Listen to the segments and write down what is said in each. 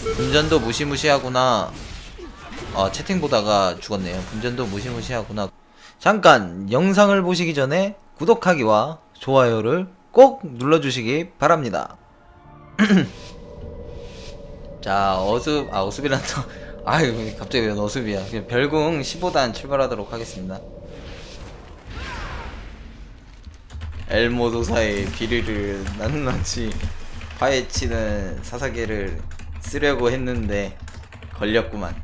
분전도 무시무시하구나. 어, 채팅 보다가 죽었네요. 분전도 무시무시하구나. 잠깐 영상을 보시기 전에 구독하기와 좋아요를 꼭 눌러주시기 바랍니다. 자 어습 아 어습이란 또 아유 갑자기 왜 어습이야 그냥 별궁 15단 출발하도록 하겠습니다 엘모도사의 비리를 낱낱이 파헤치는 사사계를 쓰려고 했는데 걸렸구만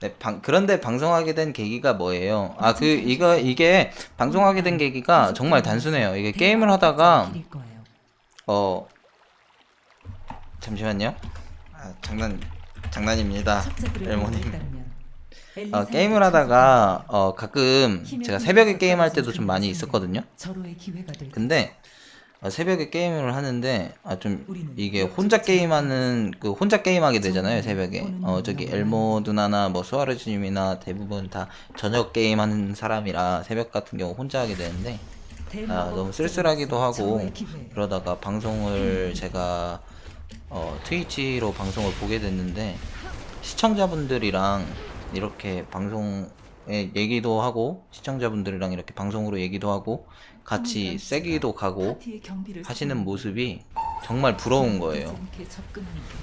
네, 방, 그런데 방송하게 된 계기가 뭐예요? 아, 그, 이거, 이게, 방송하게 된 계기가 정말 단순해요. 이게 게임을 하다가, 어, 잠시만요. 아, 장난, 장난입니다. 엘모님. 어, 게임을 하다가, 어, 가끔, 제가 새벽에 게임할 때도 좀 많이 있었거든요. 근데, 어, 새벽에 게임을 하는데, 아, 좀, 이게 혼자 게임하는, 그, 혼자 게임하게 되잖아요, 새벽에. 어, 저기, 엘모 누나나, 뭐, 수아르즈님이나 대부분 다 저녁 게임하는 사람이라 새벽 같은 경우 혼자 하게 되는데, 아, 너무 쓸쓸하기도 하고, 그러다가 방송을 제가, 어, 트위치로 방송을 보게 됐는데, 시청자분들이랑 이렇게 방송에 얘기도 하고, 시청자분들이랑 이렇게 방송으로 얘기도 하고, 같이 세기도 가고, 하시는 모습이 정말 부러운 거예요.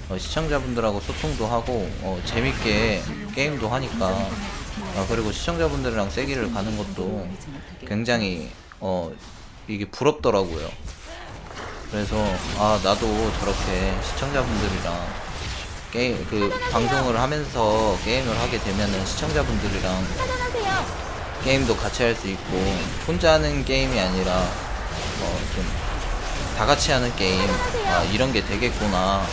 어, 시청자분들하고 소통도 하고 어, 재밌게 게임도 하니까 아, 그리고 시청자분들이랑 세기를 가는 것도 굉장히 어, 이게 부럽더라고요. 그래서 아 나도 저렇게 시청자분들이랑 게임 그 방송을 하면서 게임을 하게 되면은 시청자분들이랑 게임도 같이 할 수 있고 혼자 하는 게임이 아니라 어, 좀다 같이 하는 게임 아 이런 게 되겠구나.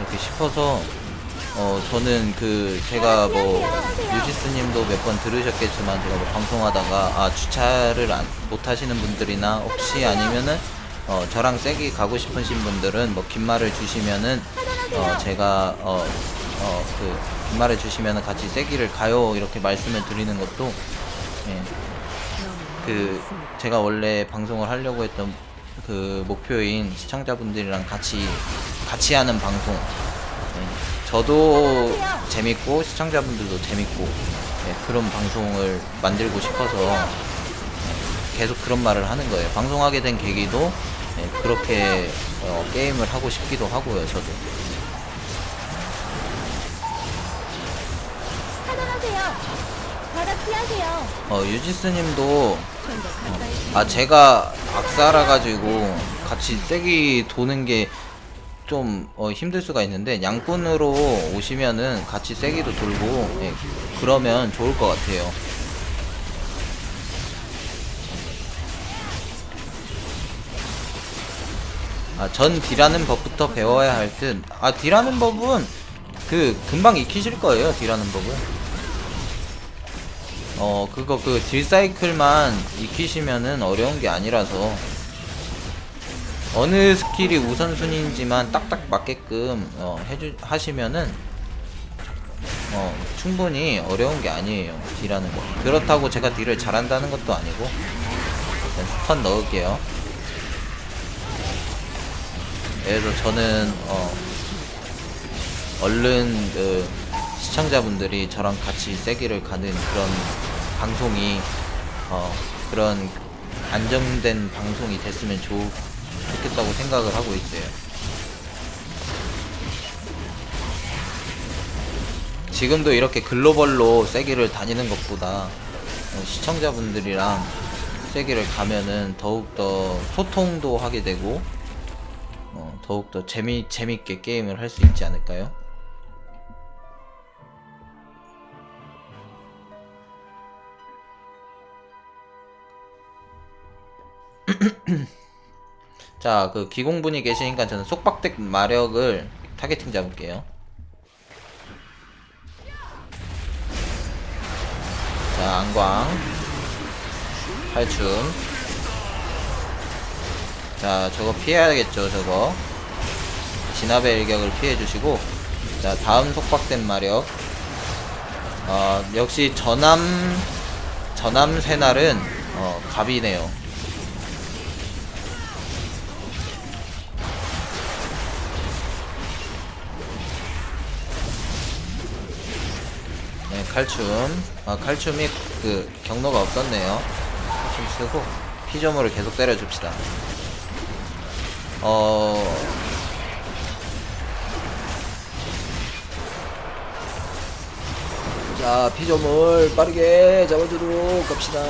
이렇게 싶어서 어 저는 그 제가 뭐 유지스님도 몇 번 들으셨겠지만 제가 뭐 방송하다가 아 주차를 안, 못 하시는 분들이나 혹시 아니면은 어 저랑 세기 가고 싶으신 분들은 뭐 긴 말을 주시면은 어 제가 어 어 그 긴 말을 주시면은 같이 세기를 가요 이렇게 말씀을 드리는 것도 예. 그 제가 원래 방송을 하려고 했던 그 목표인 시청자분들이랑 같이 같이 하는 방송. 예, 저도 재밌고 시청자분들도 재밌고 예, 그런 방송을 만들고 싶어서 예, 계속 그런 말을 하는 거예요. 방송하게 된 계기도 예, 그렇게 어, 게임을 하고 싶기도 하고요 저도. 어, 유지스님도 아 제가 악사라 가지고 같이 세기 도는 게 좀 어, 힘들 수가 있는데 양꾼으로 오시면은 같이 세기도 돌고 예, 그러면 좋을 것 같아요. 아, 전 딜하는 법부터 배워야 할 듯. 아, 딜하는 법은 그 금방 익히실 거예요. 딜하는 법은. 어 그거 그 딜 사이클만 익히시면은 어려운 게 아니라서 어느 스킬이 우선순위인지만 딱딱 맞게끔 어, 해주 하시면은 어 충분히 어려운 게 아니에요 딜하는 거 그렇다고 제가 딜을 잘한다는 것도 아니고 스턴 넣을게요 그래서 저는 어 얼른 그 시청자분들이 저랑 같이 세기를 가는 그런 방송이 어 그런 안정된 방송이 됐으면 좋, 좋겠다고 생각을 하고 있어요. 지금도 이렇게 글로벌로 세기를 다니는 것보다 어, 시청자분들이랑 세기를 가면은 더욱더 소통도 하게 되고 어, 더욱더 재미 재밌게 게임을 할 수 있지 않을까요? 자, 그 기공분이 계시니까 저는 속박덱 마력을 타겟팅 잡을게요. 자, 안광. 탈춤. 자, 저거 피해야겠죠, 저거. 진압의 일격을 피해주시고. 자, 다음 속박된 마력. 어, 역시 전함, 전함 새날은 어 갑이네요 네 칼춤 아 칼춤이 그 경로가 없었네요 칼춤 쓰고 피점으로 계속 때려줍시다 어 자, 피점을 빠르게 잡아주도록 갑시다.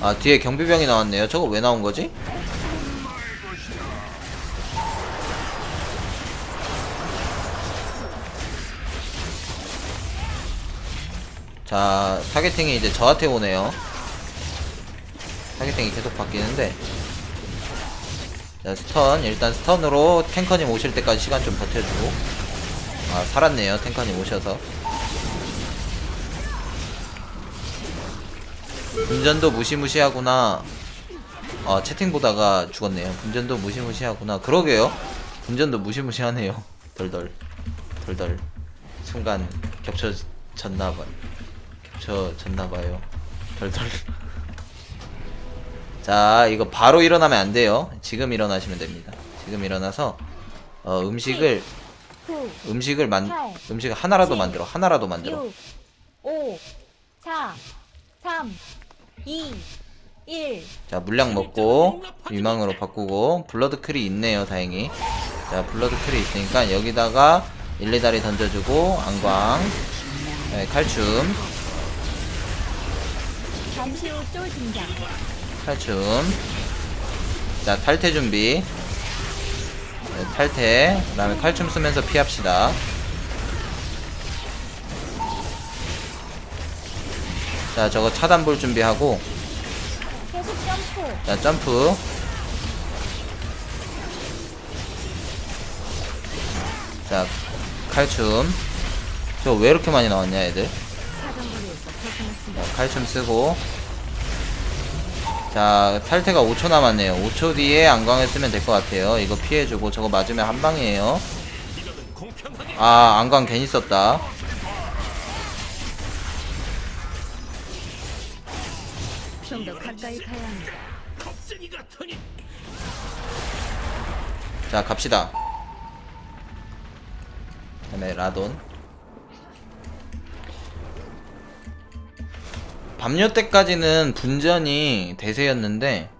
아, 뒤에 경비병이 나왔네요. 저거 왜 나온 거지? 자, 타겟팅이 이제 저한테 오네요. 타겟팅이 계속 바뀌는데. 자, 스턴. 일단 스턴으로 탱커님 오실 때까지 시간 좀 버텨주고. 아, 살았네요. 탱커님 오셔서. 분전도 무시무시하구나. 아, 채팅 보다가 죽었네요. 분전도 무시무시하구나. 그러게요. 분전도 무시무시하네요. 덜덜. 덜덜. 순간 겹쳐졌나봐요. 겹쳐졌나봐요. 덜덜. 자, 이거 바로 일어나면 안 돼요. 지금 일어나시면 됩니다. 지금 일어나서, 어, 음식을, 9, 음식을 만, 팔, 음식을 하나라도 칠, 만들어. 하나라도 만들어. 6, 5, 4, 3, 2, 1. 자 물량 먹고 유망으로 바꾸고 블러드 크리 있네요 다행히 자 블러드 크리 있으니까 여기다가 일리다리 던져주고 안광 네, 칼춤 잠시 후쫄 등장. 칼춤. 자 탈퇴 준비. 네, 탈퇴. 그 다음에 칼춤 쓰면서 피합시다. 자 저거 차단 볼 준비하고. 자 점프. 자 칼춤. 저왜 이렇게 많이 나왔냐 애들? 자, 칼춤 쓰고 자 탈퇴가 5초 남았네요. 5초 뒤에 안광을 쓰면 될 것 같아요. 이거 피해주고 저거 맞으면 한 방이에요. 아 안광 괜히 썼다. 좀 더 가까이 가야 합니다. 자 갑시다. 그 다음에 라돈 밤여 때까지는 분전이 대세였는데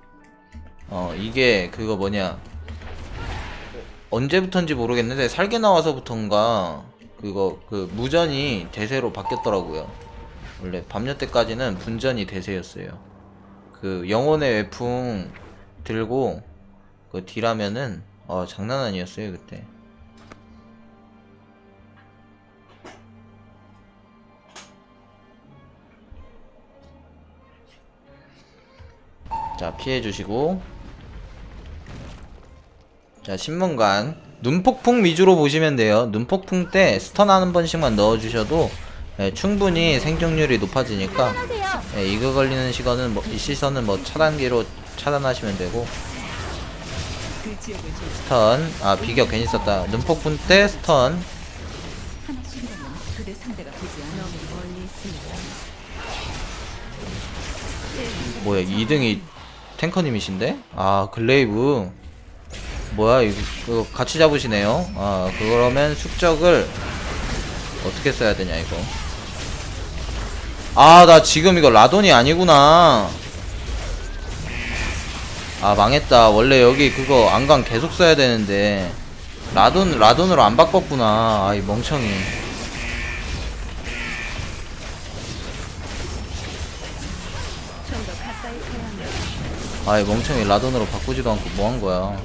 어 이게 그거 뭐냐. 언제부턴지 모르겠는데 살게 나와서부턴가 그거 그 무전이 대세로 바뀌었더라고요. 원래 밤여 때까지는 분전이 대세였어요. 그 영혼의 외풍 들고 그 딜하면은 어 장난 아니었어요 그때 자 피해주시고. 자 신문관. 눈폭풍 위주로 보시면 돼요. 눈폭풍 때 스턴 한 번씩만 넣어주셔도 예, 충분히 생존율이 높아지니까. 예, 이거 걸리는 시간은 뭐, 이 시선은 뭐 차단기로 차단하시면 되고. 스턴. 아 비격 괜히 썼다. 눈폭풍 때 스턴. 뭐야 2등이 탱커님이신데? 아 글레이브. 뭐야 이거, 같이 잡으시네요. 아 그러면 숙적을 어떻게 써야 되냐 이거? 아 나 지금 이거 라돈이 아니구나. 아 망했다. 원래 여기 그거 안강 계속 써야 되는데. 라돈 라돈으로 안 바꿨구나. 아이 멍청이 아이 멍청이 라돈으로 바꾸지도 않고 뭐 한 거야.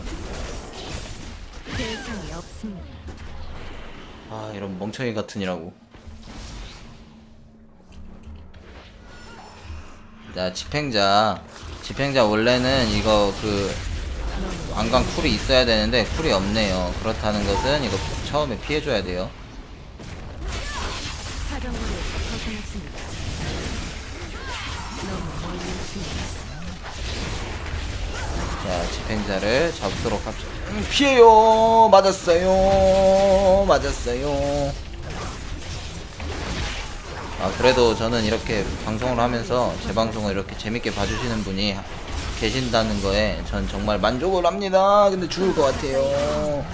아 이런 멍청이 같으니라고. 자 집행자. 집행자 원래는 이거 그 안강 쿨이 있어야 되는데 쿨이 없네요. 그렇다는 것은 이거 처음에 피해줘야 돼요 자 집행자를 잡도록 합시다 음, 피해요 맞았어요 맞았어요 아, 그래도 저는 이렇게 방송을 하면서 제 방송을 이렇게 재밌게 봐주시는 분이 계신다는 거에 전 정말 만족을 합니다. 근데 죽을 것 같아요.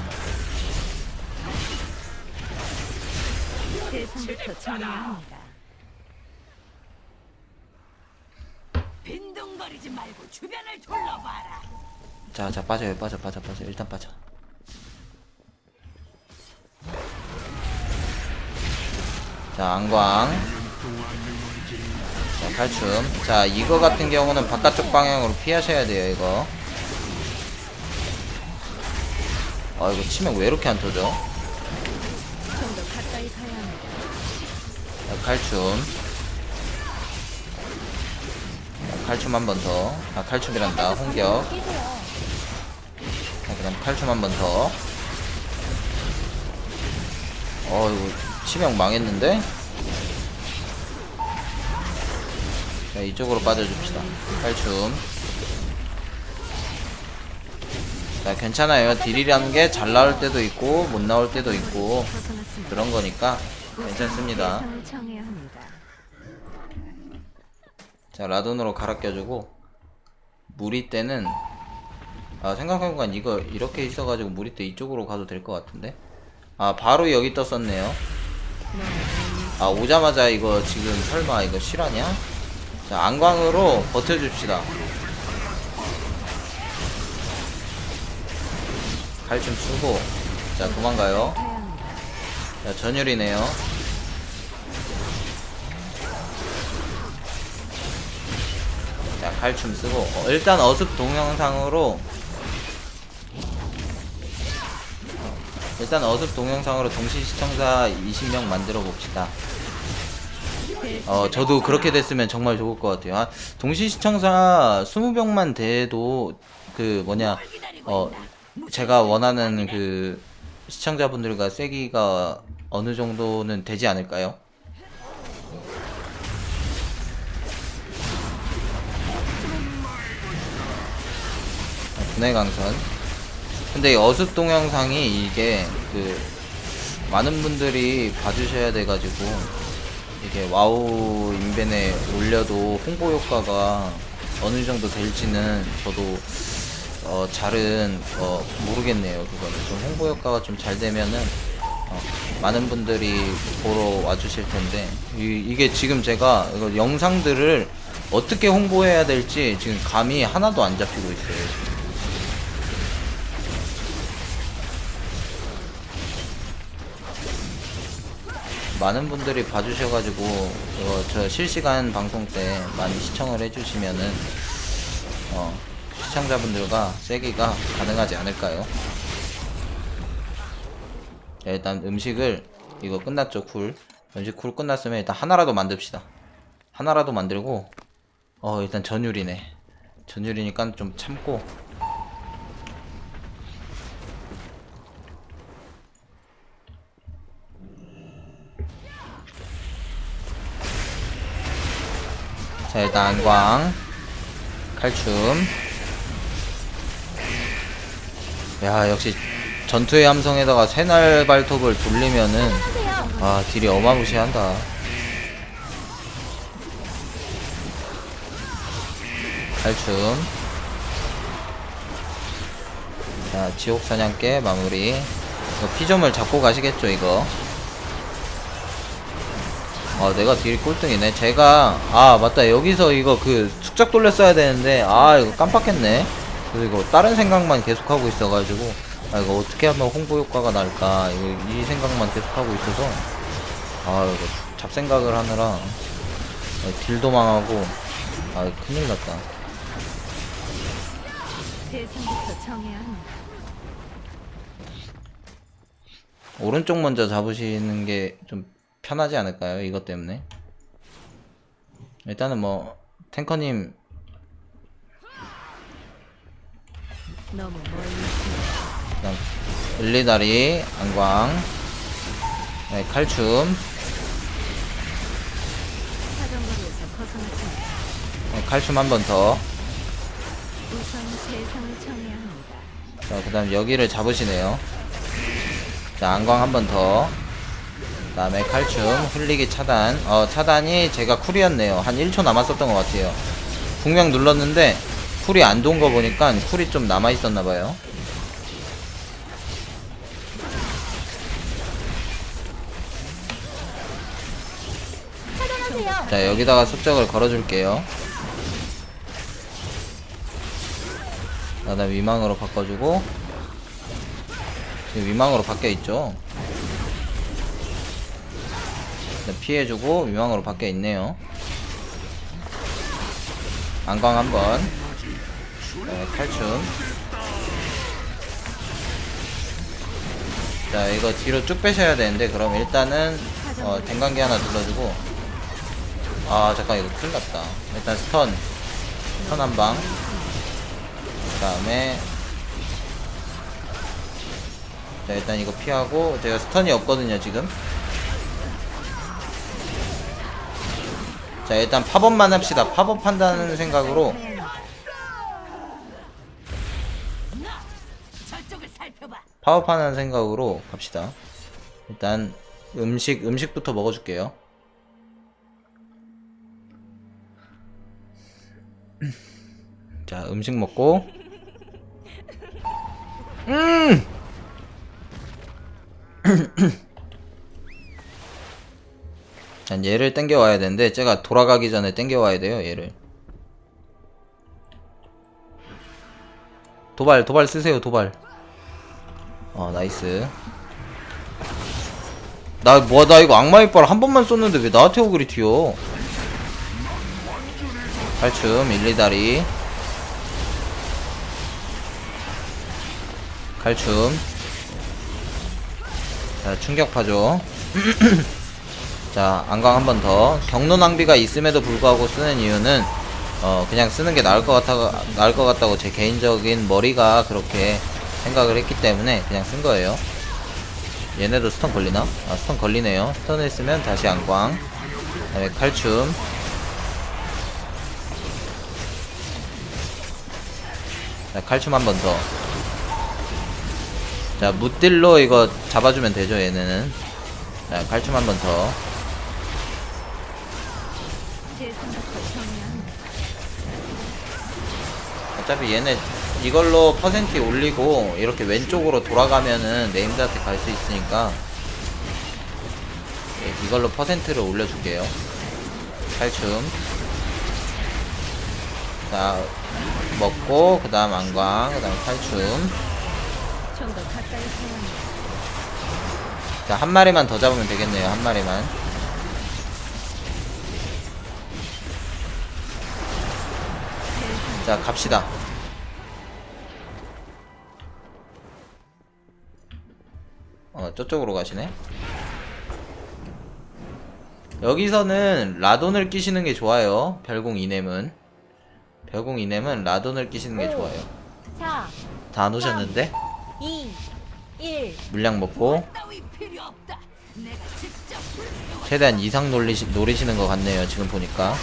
빈둥거리지 말고 주변을 둘러봐라. 자, 자, 빠져요. 빠져, 빠져, 빠져. 일단 빠져. 자, 안광. 자, 칼춤. 자, 이거 같은 경우는 바깥쪽 방향으로 피하셔야 돼요, 이거. 아, 이거 치면 왜 이렇게 안 터져? 자, 칼춤. 자, 칼춤 한 번 더. 아, 칼춤이란다. 홍격. 그 다음 칼춤 한 번 더. 어, 이거 치명 망했는데? 자, 이쪽으로 빠져줍시다. 칼춤. 자, 괜찮아요. 딜이라는 게 잘 나올 때도 있고, 못 나올 때도 있고. 그런 거니까 괜찮습니다. 자, 라돈으로 갈아 껴주고, 무리 때는, 아, 생각해보니까 이거 이렇게 있어가지고 무리 때 이쪽으로 가도 될 것 같은데? 아, 바로 여기 떴었네요. 아, 오자마자 이거 지금 설마 이거 실화냐? 자, 안광으로 버텨줍시다. 칼춤 쓰고, 자, 도망가요. 자, 전율이네요. 자, 칼춤 쓰고. 어, 일단 어습 동영상으로. 일단 어습 동영상으로 동시 시청자 20명 만들어 봅시다. 어, 저도 그렇게 됐으면 정말 좋을 것 같아요. 아, 동시 시청자 20명만 돼도 그 뭐냐, 어, 제가 원하는 그 시청자분들과 세기가 어느 정도는 되지 않을까요? 분해 강선. 근데 이 어습 동영상이 이게 그 많은 분들이 봐주셔야 돼가지고 이게 와우 인벤에 올려도 홍보 효과가 어느 정도 될지는 저도 어 잘은 어 모르겠네요 그거는 좀 홍보 효과가 좀 잘 되면은 어, 많은 분들이 보러 와주실 텐데 이, 이게 지금 제가 이거 영상들을 어떻게 홍보해야 될지 지금 감이 하나도 안 잡히고 있어요 지금. 많은 분들이 봐주셔가지고 이거 저 실시간 방송 때 많이 시청을 해주시면은 어, 시청자분들과 세기가 가능하지 않을까요? 자, 일단 음식을 이거 끝났죠 쿨 음식 쿨 끝났으면 일단 하나라도 만듭시다. 하나라도 만들고 어 일단 전율이네. 전율이니까 좀 참고 자 일단 안광 칼춤. 야 역시 전투의 함성에다가 새날 발톱을 돌리면은 아 딜이 어마무시한다. 칼춤. 자 지옥 사냥개 마무리. 피점을 잡고 가시겠죠 이거 아 내가 딜 꼴등이네. 제가 아 맞다. 여기서 이거 그 숙작 돌렸어야 되는데 아 이거 깜빡했네. 그래서 이거 다른 생각만 계속하고 있어가지고 아 이거 어떻게 하면 홍보 효과가 날까? 이거 이 생각만 계속하고 있어서 아 이거 잡생각을 하느라 아, 딜도 망하고 아 큰일 났다. 대상부터 정해야 합니다. 오른쪽 먼저 잡으시는 게 좀 편하지 않을까요? 이것 때문에. 일단은 뭐, 탱커님. 그냥, 을리다리, 안광, 네, 칼춤. 네, 칼춤 한 번 더. 자, 그 다음 여기를 잡으시네요. 자, 안광 한 번 더. 다음에 칼춤 흘리기 차단. 어 차단이 제가 쿨이었네요. 한 1초 남았었던 것 같아요. 분명 눌렀는데 쿨이 안 돈 거 보니까 쿨이 좀 남아있었나봐요. 자 여기다가 습적을 걸어줄게요. 그 다음 위망으로 바꿔주고. 지금 위망으로 바뀌어있죠 네, 피해주고 위망으로 바뀌어있네요. 안광 한번. 네, 탈춤. 자 이거 뒤로 쭉 빼셔야 되는데 그럼 일단은 어, 댕강기 하나 눌러주고. 아 잠깐 이거 큰일 났다. 일단 스턴. 스턴 한방. 그 다음에 자 일단 이거 피하고 제가 스턴이 없거든요 지금 자 일단 팝업만 합시다. 팝업 한다는 생각으로. 팝업하는 생각으로 갑시다. 일단 음식 음식부터 먹어줄게요. 자 음식 먹고. 음 난 얘를 땡겨 와야 되는데 제가 돌아가기 전에 땡겨 와야 돼요 얘를. 도발 도발 쓰세요 도발. 어 나이스. 나뭐나 이거 악마 이빨 한 번만 썼는데 왜 나한테 오그리 튀어? 칼춤 일리다리. 칼춤. 자 충격파죠 자 안강 한번 더. 경로 낭비가 있음에도 불구하고 쓰는 이유는 어 그냥 쓰는 게 나을 것 같아 나을 것 같다고 제 개인적인 머리가 그렇게 생각을 했기 때문에 그냥 쓴 거예요. 얘네도 스턴 걸리나? 아 스턴 걸리네요. 스턴 했으면 다시 안광. 그 다음에 칼춤. 자 칼춤 한 번 더. 자 무딜로 이거 잡아주면 되죠 얘네는. 자 칼춤 한 번 더 어차피 얘네 이걸로 퍼센트 올리고 이렇게 왼쪽으로 돌아가면은 네임드한테 갈 수 있으니까 예, 이걸로 퍼센트를 올려줄게요. 칼춤. 자 먹고 그 다음 안광 그 다음 합니다. 자한 마리만 더 잡으면 되겠네요 한 마리만 자 갑시다. 어 저쪽으로 가시네. 여기서는 라돈을 끼시는 게 좋아요. 별공 이넴은. 별공 이넴은 라돈을 끼시는 게 좋아요. 4, 다 놓으셨는데? 2, 1. 물량 먹고. 최대한 이상 놀리시, 노리시는 것 같네요 지금 보니까.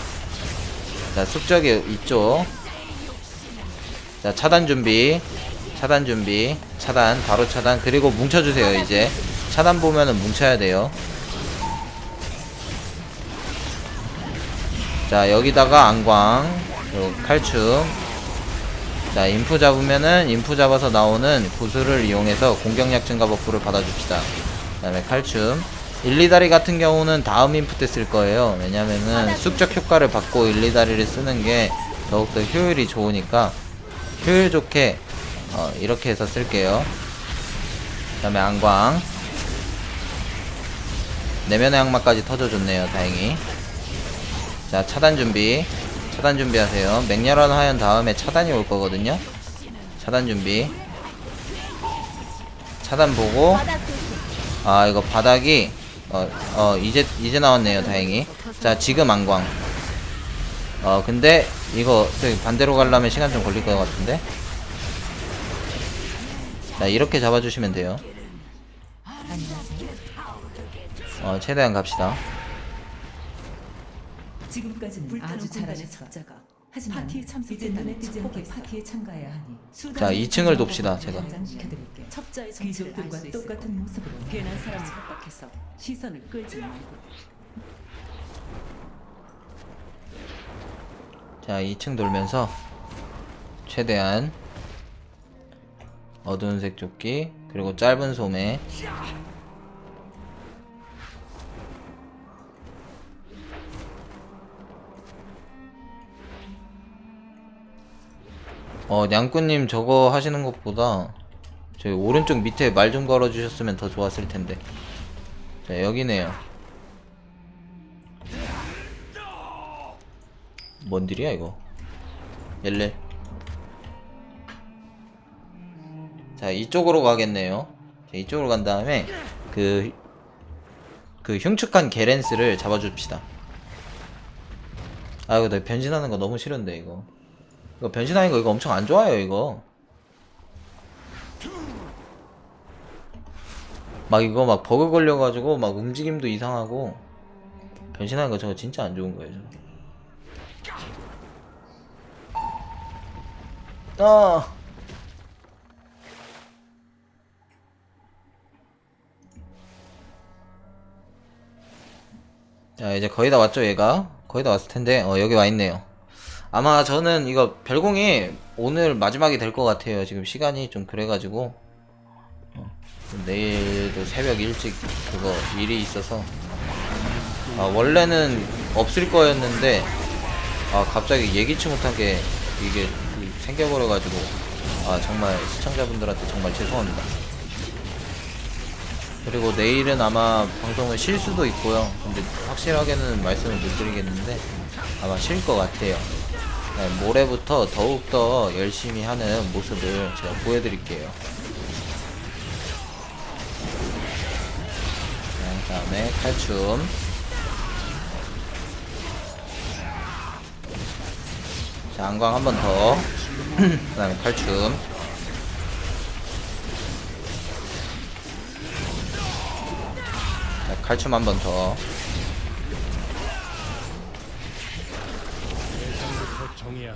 자 숙적이 있죠 자 차단 준비. 차단 준비. 차단. 바로 차단. 그리고 뭉쳐주세요 이제. 차단 보면은 뭉쳐야 돼요. 자 여기다가 안광. 칼춤. 자 인프 잡으면은 인프 잡아서 나오는 구슬을 이용해서 공격력 증가 버프를 받아줍시다. 그 다음에 칼춤. 1, 2다리 같은 경우는 다음 인프 때 쓸 거예요. 왜냐면은 숙적 효과를 받고 1, 2다리를 쓰는 게 더욱더 효율이 좋으니까 효율 좋게 어, 이렇게 해서 쓸게요. 그 다음에 안광. 내면의 악마까지 터져줬네요. 다행히. 자 차단 준비. 차단 준비하세요. 맹렬한 하연 다음에 차단이 올 거거든요. 차단 준비. 차단 보고. 아 이거 바닥이 어, 어 이제 이제 나왔네요. 다행히. 자 지금 안광 어 근데 이거 저기 반대로 가려면 시간 좀 걸릴 것 같은데? 자 이렇게 잡아주시면 돼요. 어 최대한 갑시다. 지금까지는 아주 잘하신 숫자가 하지만 파티에 참석해 눈에 띄지 않게 파티에 참가해야 하니 자, 2층을 돕시다, 제가. 첩자의 귀족들과 똑같은 모습으로 괜한 사람을 협박해서 시선을 끌지 말고 자 2층 돌면서 최대한 어두운 색 조끼 그리고 짧은 소매. 어 냥꾸님 저거 하시는 것보다 저희 오른쪽 밑에 말 좀 걸어 주셨으면 더 좋았을 텐데. 자 여기네요 뭔 일이야 이거? 열레. 자 이쪽으로 가겠네요. 자, 이쪽으로 간 다음에 그, 그 흉측한 게렌스를 잡아줍시다. 아 이거 나 변신하는 거 너무 싫은데 이거. 이거 변신하는 거 이거 엄청 안 좋아요 이거. 막 이거 막 버그 걸려가지고 막 움직임도 이상하고 변신하는 거 저거 진짜 안 좋은 거예요 저거 아. 자 이제 거의 다 왔죠 얘가? 거의 다 왔을 텐데. 어 여기 와 있네요. 아마 저는 이거 별공이 오늘 마지막이 될 것 같아요. 지금 시간이 좀 그래가지고. 어, 좀 내일도 새벽 일찍 그거 일이 있어서. 아 원래는 없을 거였는데 아 갑자기 예기치 못하게 이게 생겨버려가지고 아 정말 시청자분들한테 정말 죄송합니다. 그리고 내일은 아마 방송을 쉴 수도 있고요. 근데 확실하게는 말씀을 못 드리겠는데 아마 쉴 것 같아요. 네, 모레부터 더욱더 열심히 하는 모습을 제가 보여드릴게요. 네, 그 다음에 칼춤 자, 안광 한 번 더. 그 다음에 칼춤. 자, 칼춤 한 번 더.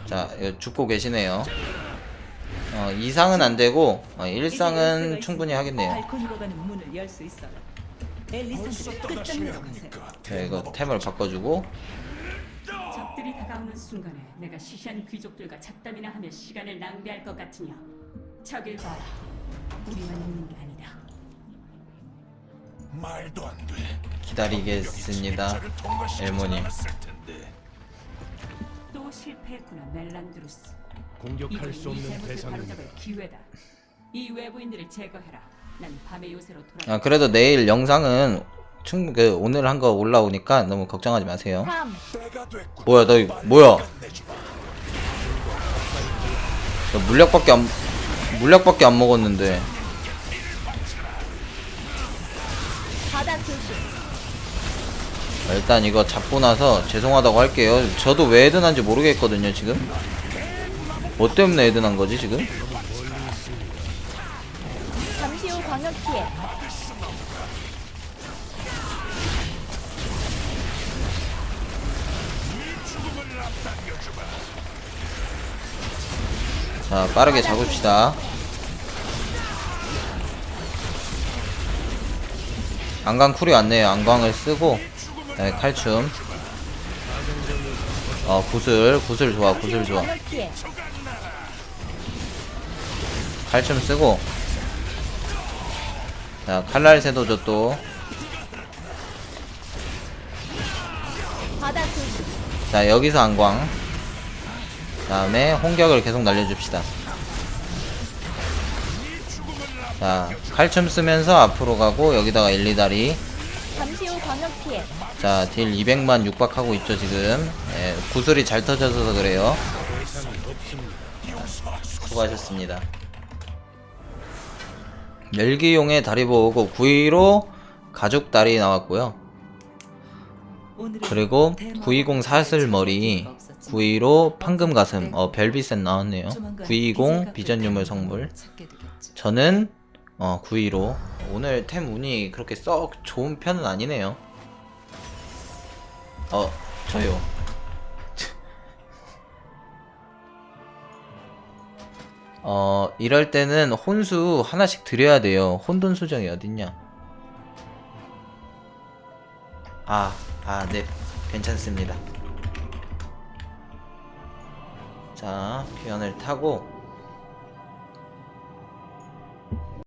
자, 죽고 계시네요. 어, 이상은 안 되고, 어, 일상은 충분히 하겠네요. 가세요. 자, 이거 템을 바꿔주고, 적들이 다가오는 순간에 내가 시시한 귀족들과 잡담이나 하며 시간을 낭비할 것 같으냐? 저길 봐라. 우리만 있는 게 아니다. 말도 안 돼. 기다리겠습니다. 엘모님. 또 실패했구나, 멜란드루스. 공격할 수 없는 바로잡을 기회다. 이 외부인들을 제거해라. 난 밤의 요새로 돌아. 아, 그래도 내일 영상은 충분, 그, 오늘 한 거 올라오니까 너무 걱정하지 마세요. 뭐야, 너, 이거 뭐야? 너 물약밖에 안, 물약밖에 안 먹었는데. 자, 일단 이거 잡고 나서 죄송하다고 할게요. 저도 왜 에드난지 모르겠거든요, 지금. 뭐 때문에 에드난 거지, 지금? 잠시 후 광역 피해 자, 빠르게 잡읍시다. 안광 쿨이 왔네요. 안광을 쓰고, 네, 칼춤. 어, 구슬, 구슬 좋아, 구슬 좋아. 칼춤 쓰고. 자, 칼날 세도죠 또. 바다 투수 자, 여기서 안광. 다음에 홍격을 계속 날려줍시다. 자, 칼춤 쓰면서 앞으로 가고, 여기다가 1, 2다리. 잠시 후 광역 피해 자, 딜 200만 육박하고 있죠, 지금. 예, 구슬이 잘 터져서 그래요. 수고하셨습니다. 열기용의 다리 보고 9위로 가죽 다리 나왔고요. 그리고 대마법 920 사슬머리, 없었지만 9위로 판금 가슴, 어, 벨비셋 나왔네요. 조만간 920 비전 유물 성물. 저는 어 9위로 오늘 템 운이 그렇게 썩 좋은 편은 아니네요. 어 저요. 어 이럴 때는 혼수 하나씩 드려야 돼요 혼돈 수정이 어딨냐 아아네 괜찮습니다 자 피언을 타고